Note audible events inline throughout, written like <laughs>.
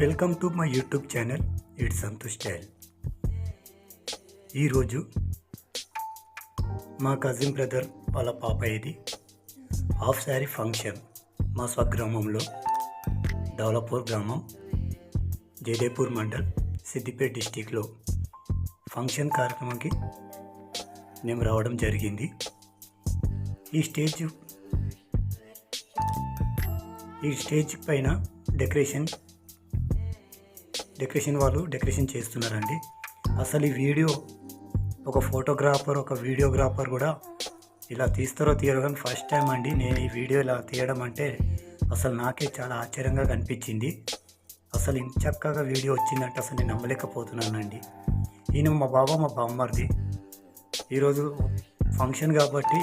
Welcome to my YouTube channel it Santosh style ఈరోజు మా cousin brother వాళ్ళ పాప ఇది హాఫ్ శారీ ఫంక్షన్ మా స్వగ్రామంలో దౌలపూర్ గ్రామం జయదేపూర్ మండల్ సిద్దిపేట డిస్టిక్లో ఫంక్షన్ కార్యక్రమంకి మేము రావడం జరిగింది. ఈ స్టేజ్ ఈ స్టేజ్ పైన డెకరేషన్ డెకరేషన్ వాళ్ళు డెకరేషన్ చేస్తున్నారండి. అసలు ఈ వీడియో ఒక ఫోటోగ్రాఫర్ ఒక వీడియోగ్రాఫర్ కూడా ఇలా తీస్తారో తీయరో కానీ ఫస్ట్ టైం అండి. నేను ఈ వీడియో ఇలా తీయడం అంటే అసలు నాకే చాలా ఆశ్చర్యంగా కనిపించింది. అసలు ఇంత చక్కగా వీడియో వచ్చిందంటే అసలు నేను నమ్మలేకపోతున్నానండి. ఈయన మా బాబా మా బామ్మర్ది. ఈరోజు ఫంక్షన్ కాబట్టి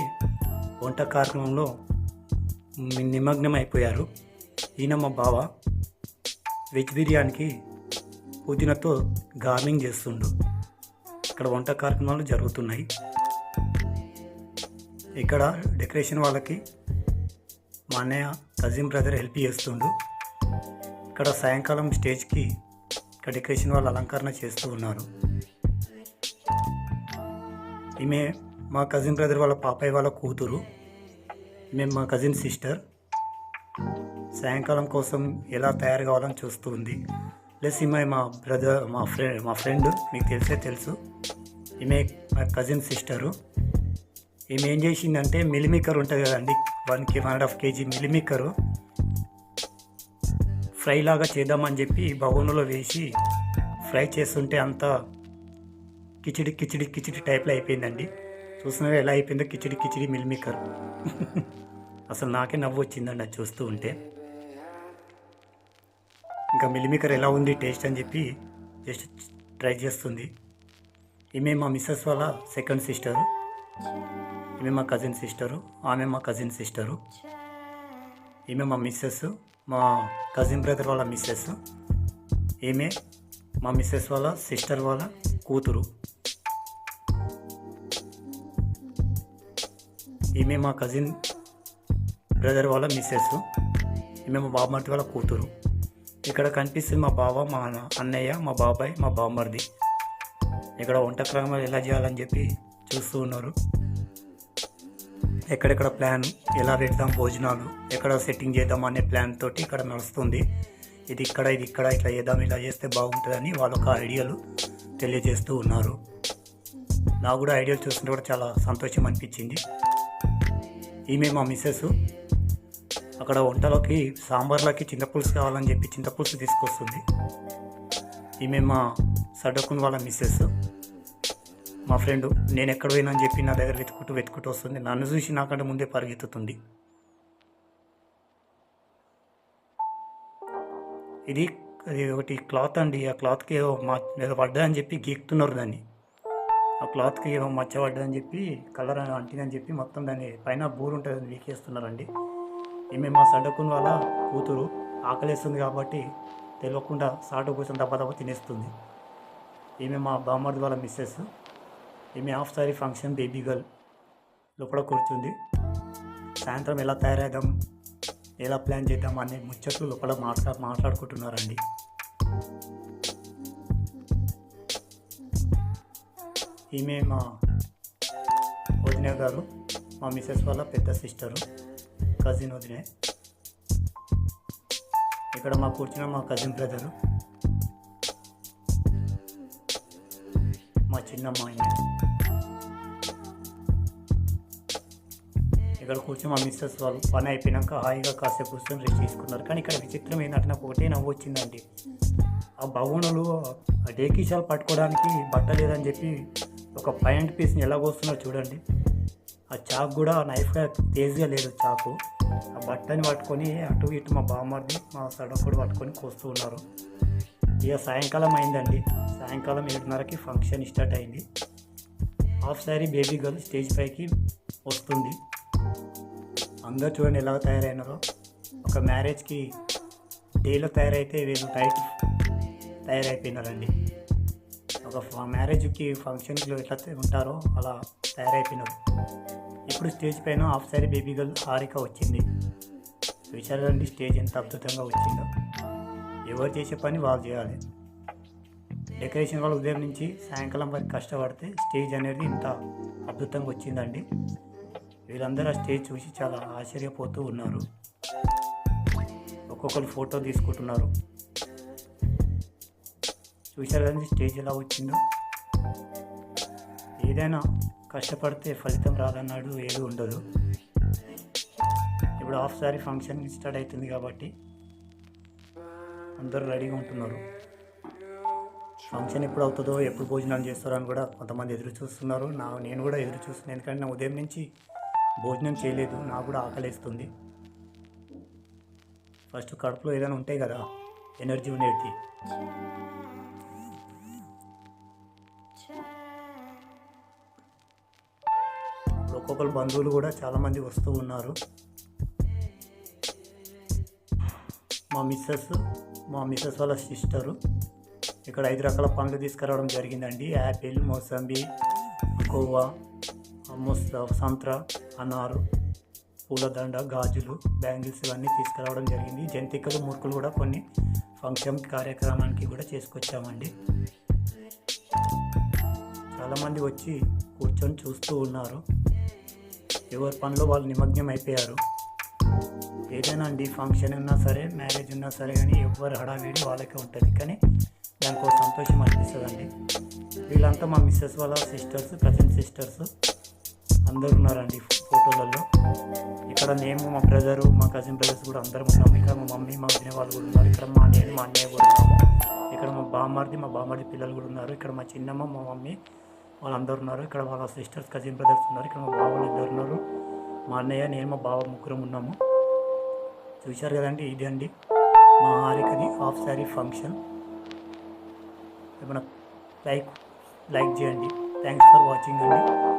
వంట కార్యక్రమంలో నిమగ్నం అయిపోయారు ఈయన మా బావ. వెజ్ బిర్యానీకి పుదీనాతో గార్నింగ్ చేస్తుండు. ఇక్కడ వంట కార్యక్రమాలు జరుగుతున్నాయి. ఇక్కడ డెకరేషన్ వాళ్ళకి మా అన్నయ్య కజిన్ బ్రదర్ హెల్ప్ చేస్తుండు. ఇక్కడ సాయంకాలం స్టేజ్కి ఇక్కడ డెకరేషన్ వాళ్ళు అలంకరణ చేస్తూ ఉన్నారు. ఈమె మా కజిన్ బ్రదర్ వాళ్ళ పాపయ్య వాళ్ళ కూతురు. మేము మా కజిన్ సిస్టర్. సాయంకాలం కోసం ఎలా తయారు కావాలని చూస్తూ ఉంది. ప్లస్ ఈమె మా బ్రదర్ మా ఫ్రెండ్ మా ఫ్రెండ్ మీకు తెలిసే తెలుసు. ఈమె మా కజిన్ సిస్టరు ఈమె ఏం చేసిందంటే మిలిమీకర్ ఉంటుంది కదండి. One K one and half KG మిలిమీకరు fry లాగా చేద్దామని చెప్పి బగోనులో వేసి ఫ్రై చేస్తుంటే అంతా కిచిడి కిచిడి కిచిడి టైప్లో అయిపోయిందండి. చూసినారా ఎలా అయిపోయిందో కిచిడి కిచిడి మిల్మికర్ <laughs> అసలు నాకే నవ్వు వచ్చిందండి అది చూస్తూ ఉంటే. ఇంకా మిల్లిమేకర్ ఎలా ఉంది టేస్ట్ అని చెప్పి జస్ట్ ట్రై చేస్తుంది. ఈమె మా మిస్సెస్ వాళ్ళ సెకండ్ సిస్టరు. ఈమె మా కజిన్ సిస్టరు. ఆమె మా కజిన్ సిస్టరు. ఈమె మా మిస్సెస్ మా కజిన్ బ్రదర్ వాళ్ళ మిస్సెస్. ఈమె మా మిస్సెస్ వాళ్ళ సిస్టర్ వాళ్ళ కూతురు. ఈమె మా కజిన్ బ్రదర్ వాళ్ళ మిస్సెస్. ఈమె మా బామ్మర్ది వాళ్ళ కూతురు. ఇక్కడ కనిపిస్తుంది మా బావ మా అన్నయ్య మా బాబాయ్ మా బామ్మర్ది. ఇక్కడ వంట క్రమాలు ఎలా చేయాలని చెప్పి చూస్తూ ఉన్నారు. ఎక్కడెక్కడ ప్లాన్ ఎలా పెడదాం భోజనాలు ఎక్కడ సెట్టింగ్ చేద్దాం అనే ప్లాన్ తోటి ఇక్కడ నడుస్తుంది. ఇది ఇక్కడ ఇది ఇక్కడ ఇట్లా చేద్దాం ఇలా చేస్తే బాగుంటుందని వాళ్ళ ఒక ఐడియాలు తెలియజేస్తూ ఉన్నారు. నాకు కూడా ఐడియాలు చూస్తుంటే కూడా చాలా సంతోషం అనిపించింది. ఈమె మా మిస్సెస్ అక్కడ వంటలోకి సాంబార్లోకి చింతపులుసు కావాలని చెప్పి చింతపులుసు తీసుకొస్తుంది. ఈమె మా సడకున్ వాళ్ళ మిస్సెస్ మా ఫ్రెండ్ నేను ఎక్కడ పోయినా అని చెప్పి నా దగ్గర వెతుకుంటూ వెతుకుంటూ వస్తుంది. నన్ను చూసి నాకంటే ముందే పరిగెత్తుతుంది. ఇది అది ఒకటి క్లాత్ అండి. ఆ క్లాత్కి ఏదో మా ఏదో పడ్డా అని చెప్పి గీక్తున్నారు దాన్ని. ఆ క్లాత్కి ఏదో మచ్చ పడ్డా అని చెప్పి కలర్ అంటిందని చెప్పి మొత్తం దాన్ని పైన బూరు ఉంటుంది అది వీకేస్తున్నారండి. ఈమె మా సడ్డకుని వాళ్ళ కూతురు ఆకలేస్తుంది కాబట్టి తెలియకుండా సాటు కూర్చొని దెబ్బ దెబ్బ తినేస్తుంది. ఈమె మా బామ్మర్ది వాళ్ళ మిస్సెస్ ఈమె half sari function baby girl లోపల కూర్చుంది. సాయంత్రం ఎలా తయారైదాం ఎలా ప్లాన్ చేద్దాం అనే ముచ్చట్లు లోపల మాట్లా మాట్లాడుకుంటున్నారండి. ఈమె మా వదిన గారు మా మిస్సెస్ వాళ్ళ పెద్ద సిస్టరు కజిన్ వదిలే. ఇక్కడ మా కూర్చున్న మా కజిన్ బ్రదరు. మా చిన్నమ్మ ఆయన ఇక్కడ కూర్చొని మా మిస్సెస్ వాళ్ళు పని అయిపోయినాక హాయిగా కాసేపు కూర్చొని రెస్ట్ తీసుకున్నారు. కానీ ఇక్కడ విచిత్రం ఏంటంటే నాకు ఒకటే నవ్వు వచ్చిందండి. ఆ భవనులు ఆ డేకిషాలు పట్టుకోవడానికి బట్ట లేదని చెప్పి ఒక పాయింట్ పీస్ని ఎలా కోస్తున్నారు చూడండి. ఆ చాకు కూడా నైఫ్గా తేజ్గా లేదు చాకు. ఆ బట్టని పట్టుకొని అటు ఇటు మా బామ్మది మా సడకుడు పట్టుకొని కోస్తూ ఉన్నారు. ఇక సాయంకాలం అయిందండి. సాయంకాలం ఏడున్నరకి ఫంక్షన్ స్టార్ట్ అయింది. Half sari baby girl stage పైకి వస్తుంది. అందరు చూడండి ఎలా తయారైనారో. ఒక మ్యారేజ్కి డేలో తయారైతే వీళ్ళు టైట్ తయారైపోయినారండి. ఒక మ్యారేజ్కి ఫంక్షన్లో ఎట్లా ఉంటారో అలా తయారైపోయినారు. ఇప్పుడు స్టేజ్ పైన half sari baby girl Harika వచ్చింది. చూశారు స్టేజ్ ఎంత అద్భుతంగా వచ్చిందో. ఎవరు ఎవరు చేసే పని వాళ్ళు చేయాలి. డెకరేషన్ వాళ్ళు ఉదయం నుంచి సాయంకాలం వరకు కష్టపడితే స్టేజ్ అనేది ఇంత అద్భుతంగా వచ్చిందండి. వీళ్ళందరూ ఆ స్టేజ్ చూసి చాలా ఆశ్చర్యపోతూ ఉన్నారు. ఒక్కొక్కరు ఫోటో తీసుకుంటున్నారు. చూశారు కదండి స్టేజ్ ఎలా వచ్చిందో. ఏదైనా కష్టపడితే ఫలితం రాదన్నాడు ఏది ఉండదు ఇప్పుడు హాఫ్ సారీ ఫంక్షన్ స్టార్ట్ అవుతుంది కాబట్టి అందరూ రెడీగా ఉంటున్నారు. ఫంక్షన్ ఎప్పుడు అవుతుందో ఎప్పుడు భోజనాలు చేస్తారో అని కూడా కొంతమంది ఎదురు చూస్తున్నారు. నా నేను కూడా ఎదురు చూస్తున్నాను ఎందుకంటే నా ఉదయం నుంచి భోజనం చేయలేదు. నాకు కూడా ఆకలిస్తుంది. ఫస్ట్ కడుపులో ఏదైనా ఉంటాయి కదా ఎనర్జీ ఉండేది. ఒక్కొక్కరు బంధువులు కూడా చాలామంది వస్తూ ఉన్నారు. మా మిస్సెస్ మా మిస్సెస్ వాళ్ళ సిస్టరు ఇక్కడ ఐదు రకాల పండ్లు తీసుకురావడం జరిగిందండి. యాపిల్ మోసంబి కోవా మొస్ సంత్ర అనారు పూలదండ గాజులు బ్యాంగిల్స్ ఇవన్నీ తీసుకురావడం జరిగింది. జంతికలు మురుకులు కూడా కొన్ని ఫంక్షన్ కార్యక్రమానికి కూడా చేసుకొచ్చామండి. చాలామంది వచ్చి కూర్చొని చూస్తూ ఉన్నారు. ఎవరి పనిలో వాళ్ళు నిమగ్నం అయిపోయారు. ఏదైనా అండి ఫంక్షన్ ఉన్నా సరే మ్యారేజ్ ఉన్నా సరే కానీ ఎవరు హడావిడి వాళ్ళకే ఉంటుంది. కానీ దానికి ఒక సంతోషం అనిపిస్తుందండి. వీళ్ళంతా మా మిస్సెస్ వాళ్ళ సిస్టర్స్ కజిన్ సిస్టర్స్ అందరు ఉన్నారండి ఫోటోలలో. ఇక్కడ మేము మా బ్రదరు మా కజిన్ బ్రదర్స్ కూడా అందరం ఉన్నాము. ఇక్కడ మా మమ్మీ మా వదిన వాళ్ళు కూడా ఉన్నారు. ఇక్కడ మా నేను మా అన్నయ్య కూడా ఉన్నాము ఇక్కడ మా బామ్మర్ది మా బామ్మర్ది పిల్లలు కూడా ఉన్నారు. ఇక్కడ మా చిన్నమ్మ మా మమ్మీ వాళ్ళందరూ ఉన్నారు. ఇక్కడ వాళ్ళ సిస్టర్స్ కజిన్ బ్రదర్స్ ఉన్నారు. ఇక్కడ మా బావ ఇద్దరు ఉన్నారు. మా అన్నయ్య నేను మా బావ ముగ్గురం ఉన్నాము. చూశారు కదండి ఇది అండి మా హారికది హాఫ్ శారీ ఫంక్షన్ ఏమైనా లైక్ లైక్ చేయండి. థ్యాంక్స్ ఫర్ వాచింగ్ అండి.